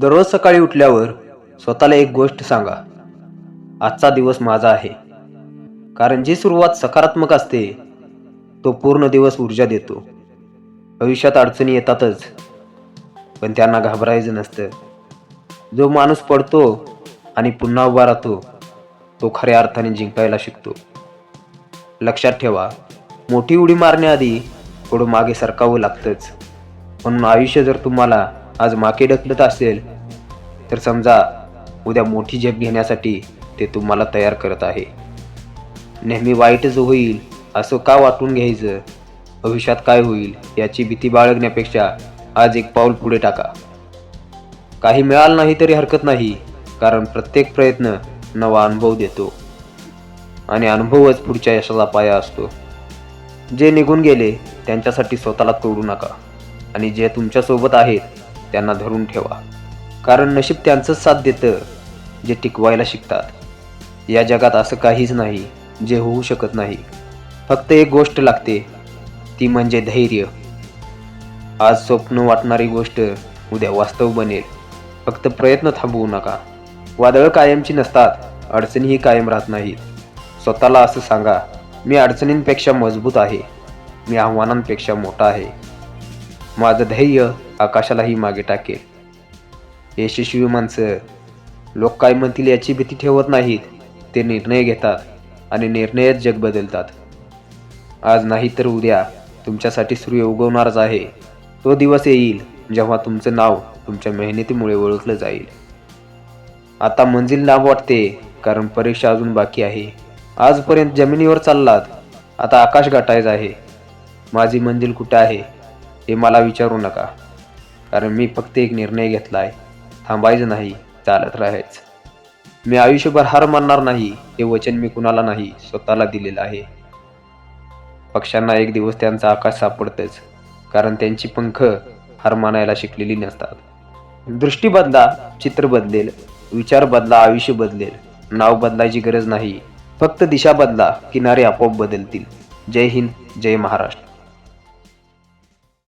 दररोज सकाळी उठल्यावर स्वतःला एक गोष्ट सांगा. आजचा दिवस माझा आहे. कारण जी सुरुवात सकारात्मक असते तो पूर्ण दिवस ऊर्जा देतो. भविष्यात अडचणी येतातच पण त्यांना घाबरायचं नसतं. जो माणूस पडतो आणि पुन्हा उभा राहतो तो खऱ्या अर्थाने जिंकायला शिकतो. लक्षात ठेवा मोठी उडी मारण्याआधी थोडं मागे सरकावं लागतंच. म्हणून आयुष्य जर तुम्हाला आज मागे ढकलत असेल तर समजा उद्या मोठी झेप घेण्यासाठी ते तुम्हाला तयार करत आहे. नेहमी वाईटच होईल असं का वाटून घ्यायचं? भविष्यात काय होईल याची भीती बाळगण्यापेक्षा आज एक पाऊल पुढे टाका. काही मिळालं नाही तरी हरकत नाही कारण प्रत्येक प्रयत्न नवा अनुभव देतो. आणि अनुभवच पुढच्या यशाचा पाया असतो. जे निघून गेले त्यांच्यासाठी स्वतःला तोडू नका. आणि जे तुमच्यासोबत आहेत त्यांना धरून ठेवा. कारण नशीब त्यांचंच साथ देतं जे टिकवायला शिकतात. या जगात असं काहीच नाही जे होऊ शकत नाही. फक्त एक गोष्ट लागते ती म्हणजे धैर्य. आज स्वप्न वाटणारी गोष्ट उद्या वास्तव बनेल. फक्त प्रयत्न थांबवू नका. वादळं कायमची नसतात अडचणीही कायम राहत नाहीत. स्वतःला असं सांगा मी अडचणींपेक्षा मजबूत आहे. मी आव्हानांपेक्षा मोठा आहे. माझं धैर्य आकाशालाही मागे टाकेल यशस्वी माणसं लोक काय म्हणतील याची भीती ठेवत नाहीत. ते निर्णय घेतात आणि निर्णयच जग बदलतात. आज नाही तर उद्या तुमच्यासाठी सूर्य उगवणारच आहे. तो दिवस येईल जेव्हा तुमचं नाव तुमच्या मेहनतीमुळे ओळखलं जाईल. आता मंजिल लांब वाटते कारण परीक्षा अजून बाकी आहे. आजपर्यंत जमिनीवर चाललात. आता आकाश गाठायचं आहे. माझी मंजिल कुठं आहे हे मला विचारू नका. कारण मी फक्त एक निर्णय घेतला आहे थांबायचं नाही चालत राहायचं. मी आयुष्यभर हार मानणार नाही हे वचन मी कुणाला नाही स्वतःला दिलेलं आहे. पक्ष्यांना एक दिवस त्यांचा आकाश सापडतच कारण त्यांची पंख हार मानायला शिकलेली नसतात. दृष्टी बदला चित्र बदलेल विचार बदला आयुष्य बदलेल नाव बदलायची गरज नाही. फक्त दिशा बदला किनारे आपोआप बदलतील. जय हिंद जय महाराष्ट्र.